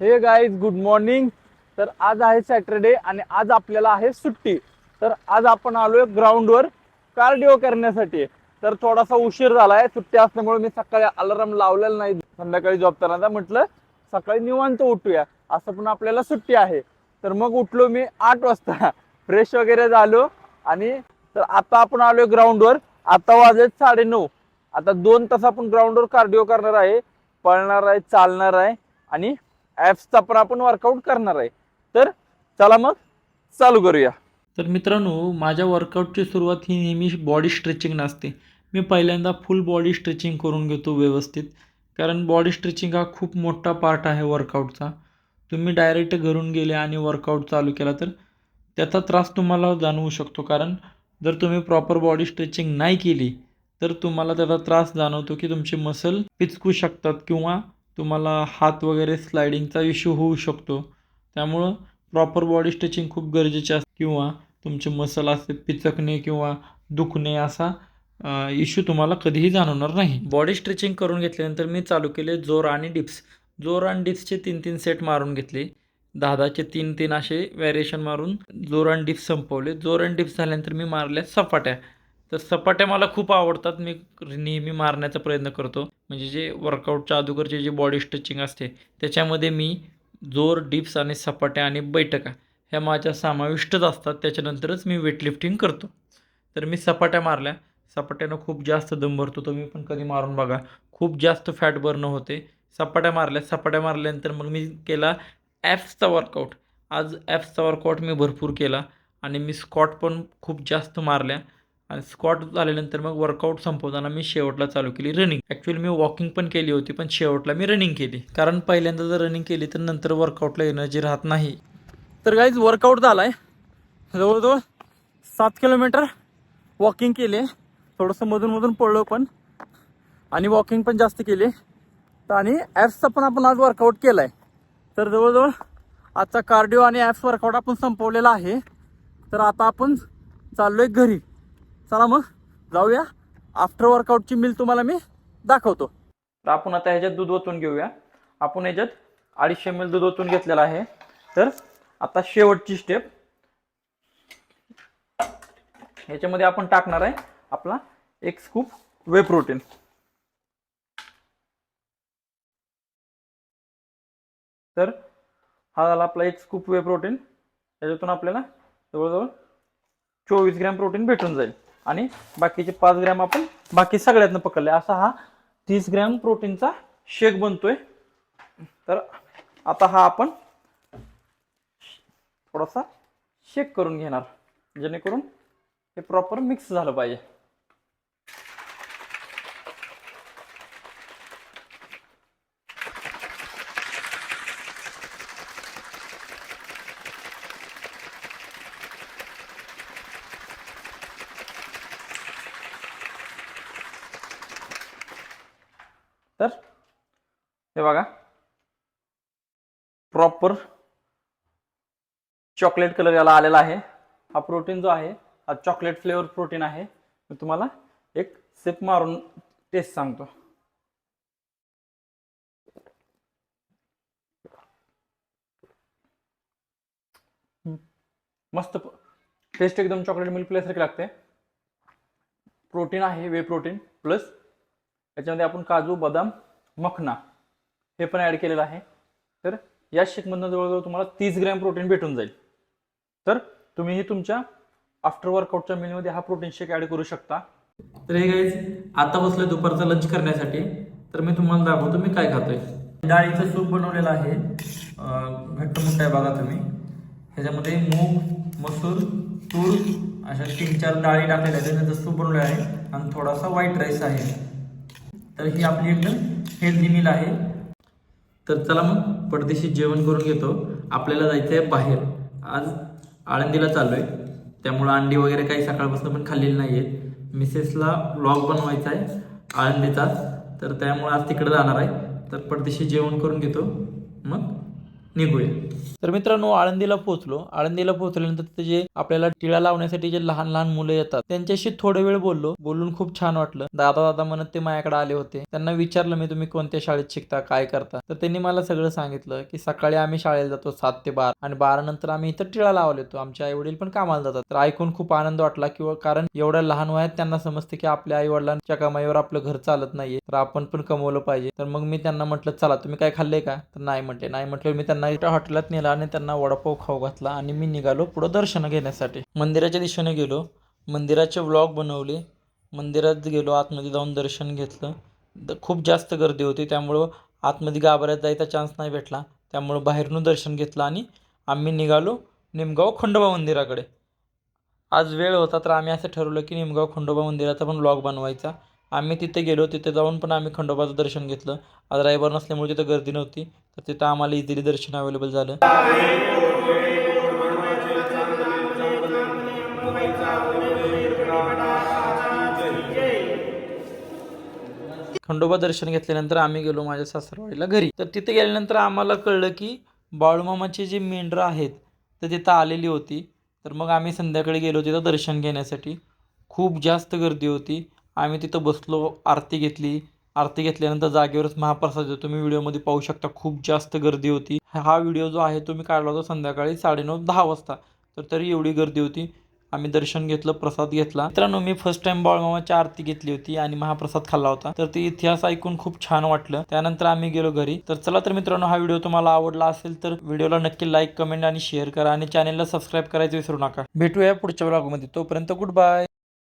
हे guys good morning तर आज आहे सॅटरडे आणि आज आपल्याला आहे सुट्टी. तर आज आपण आलोय ग्राउंडवर कार्डिओ करण्यासाठी. तर थोडासा उशीर झालाय सुट्टी असल्यामुळे मी सकाळी अलार्म लावलेला नाही. संध्याकाळी जॉब करण्याचा म्हटलं सकाळी निवांत उठूया. असं पण आपल्याला सुट्टी आहे. तर मग उठलो मी आठ वाजता. फ्रेश वगैरे झालो आणि तर आता आपण आलोय ग्राउंडवर आता वाजत साडे नऊ आता दोन तास आपण ग्राउंडवर कार्डिओ करणार आहे. पळणार आहे चालणार आहे आणि ॲप्सचा पण आपण वर्कआउट करणार आहे. तर चला मग चालू करूया. तर मित्रांनो माझ्या वर्कआउटची सुरुवात ही नेहमी बॉडी स्ट्रेचिंग नसते मी पहिल्यांदा फुल बॉडी स्ट्रेचिंग करून घेतो व्यवस्थित. कारण बॉडी स्ट्रेचिंग हा खूप मोठा पार्ट आहे वर्कआउटचा तुम्ही डायरेक्ट घरून गेले आणि वर्कआउट चालू केला तर त्याचा त्रास तुम्हाला जाणवू शकतो. कारण जर तुम्ही प्रॉपर बॉडी स्ट्रेचिंग नाही केली तर तुम्हाला त्याचा त्रास जाणवतो की तुमचे मसल पिचकू शकतात किंवा तुम्हाला हात वगैरे स्लायडिंगचा इश्यू होऊ शकतो. त्यामुळं प्रॉपर बॉडी स्ट्रेचिंग खूप गरजेचे असते. किंवा तुमचे मसल असते पिचकणे किंवा दुखणे असा इश्यू तुम्हाला कधीही जाणवणार नाही. बॉडी स्ट्रेचिंग करून घेतल्यानंतर मी चालू केले जोर आणि डिप्स जोर आणि डिप्सचे तीन तीन सेट मारून घेतले. दहा दहाचे तीन तीन असे व्हॅरिएशन मारून जोर आणि डिप्स संपवले. जोर आणि डिप्स झाल्यानंतर मी मारल्या सपाट्या. तर सपाट्या मला खूप आवडतात. मी नेहमी मारण्याचा प्रयत्न करतो. म्हणजे जे वर्कआउटच्या अगोदरचे जे बॉडी स्ट्रेचिंग असते त्याच्यामध्ये मी जोर डिप्स आणि सपाट्या आणि बैठका ह्या माझ्या समाविष्टच असतात. त्याच्यानंतरच मी वेटलिफ्टिंग करतो. तर मी सपाट्या मारल्या. सपाट्यानं खूप जास्त दम भरतो. तुम्ही पण कधी मारून बघा. खूप जास्त फॅट बर्न होते. सपाट्या मारल्या. सपाट्या मारल्यानंतर मग मी केला ॲप्सचा वर्कआउट आज ॲप्सचा वर्कआउट मी भरपूर केला आणि मी स्कॉट पण खूप जास्त मारल्या. आणि स्कॉट झाल्यानंतर मग वर्कआउट संपवताना मी शेवटला चालू केली रनिंग ॲक्च्युली मी वॉकिंग पण केली होती पण शेवटला मी रनिंग केली. कारण पहिल्यांदा जर रनिंग केली तर नंतर वर्कआउटला एनर्जी राहत नाही. तर गाईज वर्कआउट झाला आहे जवळजवळ सात किलोमीटर वॉकिंग केले. थोडंसं मधून मधून पडलो पण. आणि वॉकिंग पण जास्त केली. तर आणि ॲप्सचा पण आपण आज वर्कआउट केलाय. तर जवळजवळ आजचा कार्डिओ आणि ॲप्स वर्कआउट आपण संपवलेला आहे. तर आता आपण चाललोय घरी. चला मग जाऊया. आफ्टर वर्कआउटची मिल तुम्हाला मी दाखवतो. तर आपण आता ह्याच्यात दूध ओतून घेऊया. आपण ह्याच्यात अडीचशे मिल दूध ओतून घेतलेलं आहे. तर आता शेवटची स्टेप ह्याच्यामध्ये आपण टाकणार आहे आपला एक स्कूप वे प्रोटीन तर हा झाला आपला एक स्कूप वे प्रोटीन त्याच्यातून आपल्याला जवळजवळ चोवीस ग्रॅम प्रोटीन भेटून जाईल. आणि बाकीचे पाच ग्रॅम आपण बाकी सगळ्यातनं पकडले असा हा तीस ग्रॅम प्रोटीनचा शेक बनतोय. तर आता हा आपण थोडासा शेक करून घेणार जेणेकरून हे प्रॉपर मिक्स झालं पाहिजे तर हे बघा. प्रॉपर चॉकलेट कलर याला आलेला आहे. हा प्रोटीन जो आहे हा चॉकलेट फ्लेवर प्रोटीन आहे. मी तुम्हाला एक सिप मारून टेस्ट सांगतो. मस्त टेस्ट एकदम चॉकलेट मिल्क प्लेसारखी लागते. प्रोटीन आहे वे प्रोटीन प्लस याच्यामध्ये आपण काजू बदाम मखना हे पण ॲड केलेलं आहे. तर या शेकमधनं जवळजवळ तुम्हाला तीस ग्रॅम प्रोटीन भेटून जाईल. तर तुम्हीही तुमच्या आफ्टर वर्कआउटच्या मेन्यूमध्ये हा प्रोटीन शेक ॲड करू शकता. तर हे गाईज आता बसलं दुपारचा लंच करण्यासाठी. तर मी तुम्हाला दाखवतो मी काय खातोय. डाळीचं सूप बनवलेलं आहे. घट्ट मोठं आहे बघा तुम्ही. ह्याच्यामध्ये मूग मसूर तूर अशा तीन चार डाळी टाकलेल्या आहेत. त्याचं सूप बनवलेलं आहे. आणि थोडासा व्हाईट राईस आहे. तर ही आपली एकदम हेल्दी मील आहे. तर चला मग परदेशी जेवण करून घेतो. आपल्याला जायचं आहे बाहेर. आज आळंदीला चाललो आहे. त्यामुळं अंडी वगैरे काही सकाळपासून पण खाल्लेली नाही आहेत मिसेसला व्लॉग बनवायचा आहे आळंदीचाच तर त्यामुळं आज तिकडे जाणार आहे. तर परदेशी जेवण करून घेतो. मग निघूया. तर मित्रांनो आळंदीला पोहोचलो. आळंदीला पोहोचल्यानंतर तिथे जे आपल्याला टिळा लावण्यासाठी जे लहान लहान मुलं येतात त्यांच्याशी थोडा वेळ बोललो. बोलून खूप छान वाटलं. दादा दादा म्हणत ते माझ्याकडे आले होते. त्यांना विचारलं मी तुम्ही कोणत्या शाळेत शिकता? काय करता? तर त्यांनी मला सगळं सांगितलं की सकाळी आम्ही शाळेला जातो सात ते बारा आणि बारा नंतर आम्ही इथं टिळा लावले होतो आमचे आई वडील पण कामाला जातात. तर ऐकून खूप आनंद वाटला किंवा कारण एवढ्या लहान वयात त्यांना समजते की आपल्या आई वडिलांच्या कमाईवर आपलं घर चालत नाहीये. तर आपण पण कमवलं पाहिजे. तर मग मी त्यांना म्हटलं चला तुम्ही काय खाल्ले का? तर नाही म्हटले. नाही म्हटलं मी त्यांना एका हॉटेलात नेला आणि त्यांना वडापाव खाऊ घातला आणि मी निघालो पुढं दर्शन घेण्यासाठी. मंदिराच्या दिशेने गेलो. मंदिराचे व्लॉग बनवले. मंदिरात गेलो आतमध्ये जाऊन दर्शन घेतलं. द- खूप जास्त गर्दी होती. त्यामुळं आतमध्ये गाभाऱ्यात जायचा चान्स नाही भेटला. त्यामुळं बाहेरून दर्शन घेतलं आणि आम्ही निघालो निमगाव खंडोबा मंदिराकडे. आज वेळ होता तर आम्ही असं ठरवलं की निमगाव खंडोबा मंदिराचा पण व्लॉग बनवायचा. आम्ही तिथे गेलो तिथे जाऊन पण आम्ही खंडोबाचं दर्शन घेतलं. आज रविवार नसल्यामुळे तिथं गर्दी नव्हती तर तिथं आम्हाला इझिली दर्शन अवेलेबल झालं. खंडोबा दर्शन घेतल्यानंतर आम्ही गेलो माझ्या सासरवाडीला घरी. तर तिथे गेल्यानंतर आम्हाला कळलं की बाळूमामाची जी मेंढरं आहेत तर तिथं आलेली होती. तर मग आम्ही संध्याकाळी गेलो तिथं दर्शन घेण्यासाठी. खूप जास्त गर्दी होती. आम्ही तिथं बसलो आरती घेतली. आरती घेतल्यानंतर जागेवरच महाप्रसाद तुम्ही व्हिडिओमध्ये पाहू शकता खूप जास्त गर्दी होती. हा व्हिडिओ जो आहे तो मी काढला होता संध्याकाळी साडेनऊ दहा वाजता. तर तरी एवढी गर्दी होती. आम्ही दर्शन घेतलं प्रसाद घेतला. मित्रांनो मी फर्स्ट टाइम बाळमामाची आरती घेतली होती आणि महाप्रसाद खाल्ला होता. तर ते इतिहास ऐकून खूप छान वाटलं. त्यानंतर आम्ही गेलो घरी. तर चला तर मित्रांनो हा व्हिडिओ तुम्हाला आवडला असेल तर व्हिडिओला नक्की लाईक कमेंट आणि शेअर करा आणि चॅनलला सबस्क्राईब करायचं विसरू नका. भेटूया पुढच्या ब्लॉगमध्ये तोपर्यंत गुड बाय